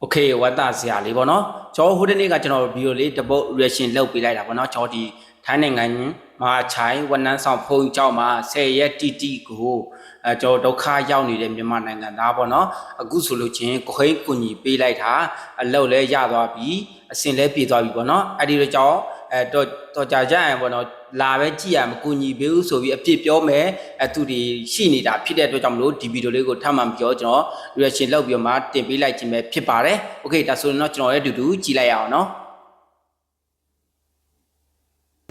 โอเคဝတ်တာဆရာလေးပေါ့နော်ကျွန်တော်ဟိုတနေ့ကကျွန်တော်ဗီဒီယိုလေးတစ်ပုတ် reaction လုပ်ပေးလိုက်တာပေါ့နော်ကျွန်တော်ဒီထိုင်းနိုင်ငံမှာချိုင်းဝန်နန်းဆောင်ဖုန်เจ้าမှာ10ရက်တီတီကိုအဲကျွန်တော်ဒုက္ခရောက်နေတဲ့မြန်မာနိုင်ငံသားပေါ့နော်အခုဆိုလို့ချင်းကိုခိန်ကုညီပေးလိုက်တာအလောက်လဲရသွားပြီအစင်လဲပြေသွားပြီပေါ့နော်အဲ့ဒီတော့ကျွန်တော်အဲတော့တော့ကြာကြရင်ပေါ့နော် လာပဲကြည့်ရမကူညီပေးဘူးဆိုပြီးအပြစ်ပြောမယ်အဲသူတွေရှိနေတာဖြစ်တဲ့အတွက်ကြောင့်မလို့ဒီဗီဒီယိုလေးကိုထပ်မံပြောကျွန်တော် reaction လုပ်ပြီးတော့မှတင်ပေးလိုက်ခြင်းပဲဖြစ်ပါတယ်။ Okay ဒါဆိုရင်တော့ကျွန်တော်ရဲ့အတူတူကြည့်လိုက်ရအောင်နော်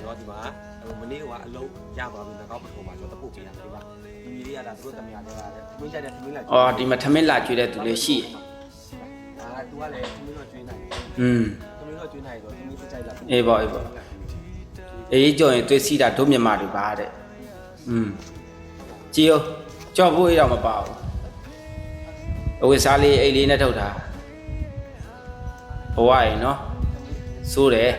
တော့ဒီမှာဟိုမနေ့ကအလုံးရပါပြီငကောက်ပထုံမှာကျွန်တော်တပုတ်ပေးတာဒီမှာဒီကြီးလေးကဒါသူတို့တမယာတွေကလည်းမင်းကြတဲ့သမီးလာ။အော်ဒီမှာထမင်းလာကျွေးတဲ့သူလေးရှိတယ်အာသူကလည်းသမီးတော့ကျွေးနိုင်တယ်။อืมသမီးတော့ကျွေးနိုင်တော့သမီးစကြိုက်လာအေးပေါ့အေးပေါ့။ အေးကြော်ရင်သွေးစီးတာတို့မြန်မာတွေပါတဲ့။อืมကြည်ရောကြော်ဖို့အေးတော့မပါဘူး။အဝိစားလေးအိတ်လေးနဲ့ထုတ်တာ။ဘဝရင်နော်။စိုးတယ်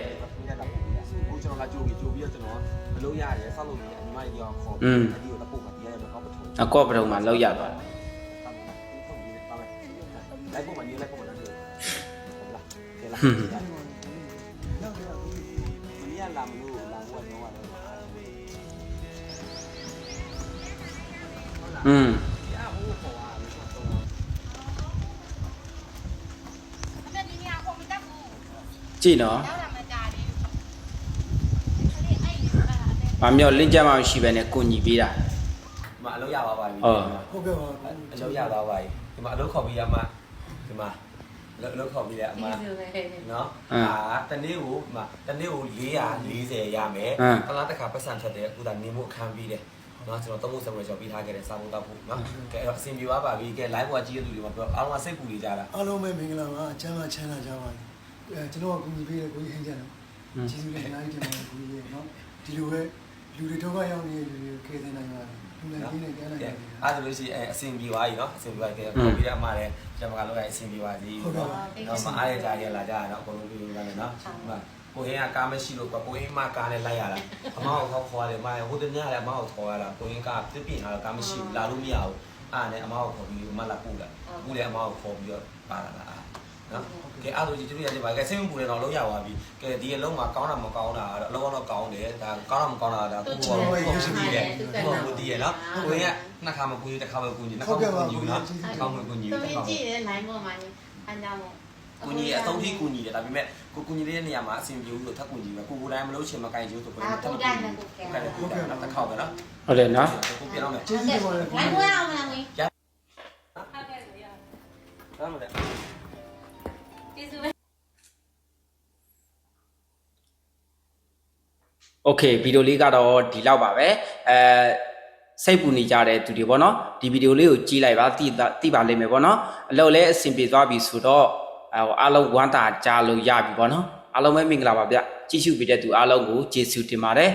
ဟိုကျွန်တော်လာကြိုးပြီးကြိုးပြီးတော့ကျွန်တော်အလုံးရတယ်ဆောက်လို့ရတယ်ညီမတွေရောခေါ်ပြီးဒီကိုတပုတ်မှာတရားရတော့ကောက်ပထုံ။အကော့ပထုံမှာလောက်ရသွားတယ်လိုက်ဖို့မနေလိုက်ဖို့မနေဟုတ်လားကဲလားမနီးလာမလို့လာဖို့ ကတော့ရတယ်။อืมရဖို့ခေါ်တာဆိုတော့အမေဒီနေရာကိုမတက်ဘူးကြည့်နော်ရောက်လာမကြသေးဘူးအဲ့ဒီအဲ့ဒီအဲ့ဒါအသေး။မမြော့လင်းကြမှရှိပဲနဲ့ကိုညီပေးတာဒီမှာအလုံးရပါပါပြီ။အော်ဟုတ်ကဲ့ပါအလုံးရသွားပါပြီဒီမှာအလုံးခေါ်ပြီးရမှာဒီမှာ အလုံးခေါ်ပြီးရအမနော်အာတနေ့ကိုဒီမှာတနေ့ကို440ရမယ်တလားတစ်ခါပတ်စံထက်တယ်အခုဒါနေမှုအခန်းပြီးတယ်နော်ကျွန်တော်သုံးဖို့ဆက်ပြီးတော့ပြီးထားခဲ့တယ်စာဖို့တော့ဖို့နော်ကဲအဲ့တော့အဆင်ပြေသွားပါပြီကဲ live ပေါ်ကြည့်ရတဲ့လူတွေမှာပြောအားလုံးစိတ်ပူနေကြတာအားလုံးပဲမင်္ဂလာပါချမ်းသာချမ်းသာကြပါစေအဲကျွန်တော်ကကူညီပေးတဲ့ကိုကြီးဟင်းကြတယ်ကျေးဇူးတင်အများကြီးတင်ပါတယ်ကိုကြီးရေနော်ဒီလိုပဲလူတွေတော့ရောက်နေတဲ့လူတွေကိုကယ်တင်နိုင်ပါတယ်လူလည်းကြီးနဲ့ကဲနိုင်ကဲပါတယ် အဲ့ဒါလို့ရှိရင်အဆင်ပြေသွားပြီနော်အဆင်ပြေသွားကဲခေါ်ပြီးရအမလည်းကျွန်တော်ကလောက်ရအဆင်ပြေပါစီနော်တော့မအားရကြရလာကြရတော့အကုန်လုံးပြီးလို့လည်းနော်ကိုဟင်းကကားမရှိလို့ကိုဟင်းမကားနဲ့လိုက်ရတာအမောက်ခေါ်ခေါ်တယ်မဟိုတနေ့လည်းအမောက်ခေါ်ရတာကိုဟင်းကပြပြင်းလာတော့ကားမရှိဘူးလာလို့မရဘူးအားနဲ့အမောက်ခေါ်ပြီးမလာပူလာပူလည်းအမောက်ခေါ်ပြီးတော့ပါလာတာ နော်ကဲအဲ့လိုကြီးတို့ရကြပါကဲစိတ်မပူတယ်တော့လုံးရပါပြီကဲဒီအလုံးမှာကောင်းတာမကောင်းတာတော့အလုံးတော့ကောင်းတယ်ဒါကောင်းတာမကောင်းတာဒါကိုယ်ကရုပ်ရှင်ကြီးတယ်ကိုယ်ကိုတည်ရနော်ကိုယ်ကနှစ်ခါမကူတစ်ခါပဲကူညီနှစ်ခါမကူညီဘူးနော်ကောင်းမကူညီတဘူးမင်ကြည့်တယ်နိုင်ပေါ်မှာအန်ကြောင့်မို့ကူညီအသုံးထိကူညီတယ်ဒါပေမဲ့ကိုကူညီတဲ့နေရာမှာအဆင်ပြေဘူးလို့ထပ်ကူညီမယ်ကိုကိုတိုင်းမလို့ချင်မကင်ကျိုးဆိုကိုထပ်ကူညီတယ်ကိုတိုင်းတော့တစ်ခေါက်ပဲနော်။ဟုတ်တယ်နော်ကိုပြန်တော့မယ်ကျေးဇူးတင်ပါတယ်ကိုနိုင်ကြီးပေါ်အောင်မလားဝင်ဟုတ်ကဲ့ရဟုတ်တယ် ကျေးဇူးပဲ Okay ဗီဒီယိုလေးကတော့ဒီလောက်ပါပဲအဲစိတ်ပူနေကြတဲ့သူတွေပေါ့နော်ဒီဗီဒီယိုလေးကိုကြည့်လိုက်ပါသိသိပါလိမ့်မယ်ပေါ့နော်အလုပ်လည်းအဆင်ပြေသွားပြီဆိုတော့အားလုံးဝမ်းသာကြလို့ရပြီပေါ့နော်အားလုံးပဲမင်္ဂလာပါဗျကြည့်ရှုပေးတဲ့သူအားလုံးကိုကျေးဇူးတင်ပါတယ်